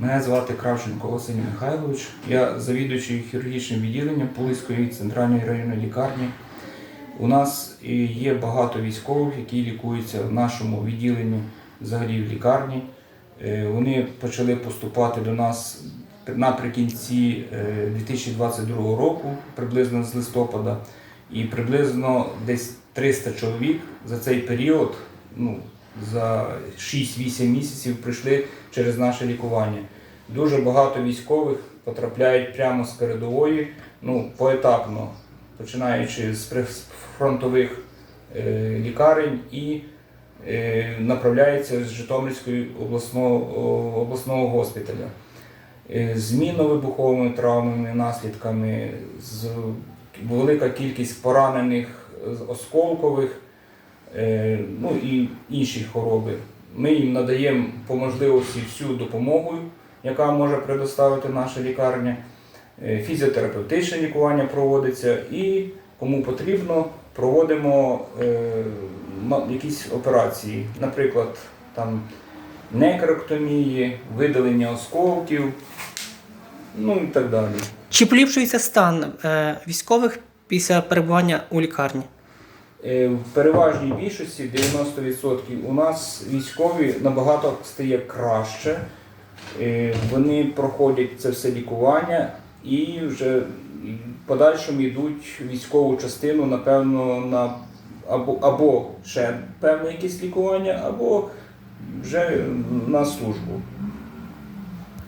Мене звати Кравченко Василь Михайлович. Я завідуючий хірургічним відділенням Пулицької центральної районної лікарні. У нас є багато військових, які лікуються в нашому відділенні, взагалі в лікарні. Е, Вони почали поступати до нас наприкінці е, 2022 року, приблизно з листопада, і приблизно десь 300 чоловік за цей період, ну, за 6-8 місяців прийшли через наше лікування. Дуже багато військових потрапляють прямо з передової, ну, поетапно, починаючи з фронтових е, лікарень і е, направляються з Житомирської обласного, обласного госпіталя. Е, з мінно-вибуховими травмами, наслідками, з велика кількість поранених осколкових, ну і інші хвороби. Ми їм надаємо по можливості всю допомогу, яка може предоставити наша лікарня. Е, Фізіотерапевтичне лікування проводиться і кому потрібно, проводимо е, якісь операції, наприклад, там некроктомії, видалення осколків, ну і так далі. Чи поліпшується стан е, військових після перебування у лікарні? Е, В переважній більшості 90% у нас військові набагато стає краще. Е, Вони проходять це все лікування і вже в подальшому йдуть військову частину, напевно, на або, або ще певне якесь лікування, або вже на службу.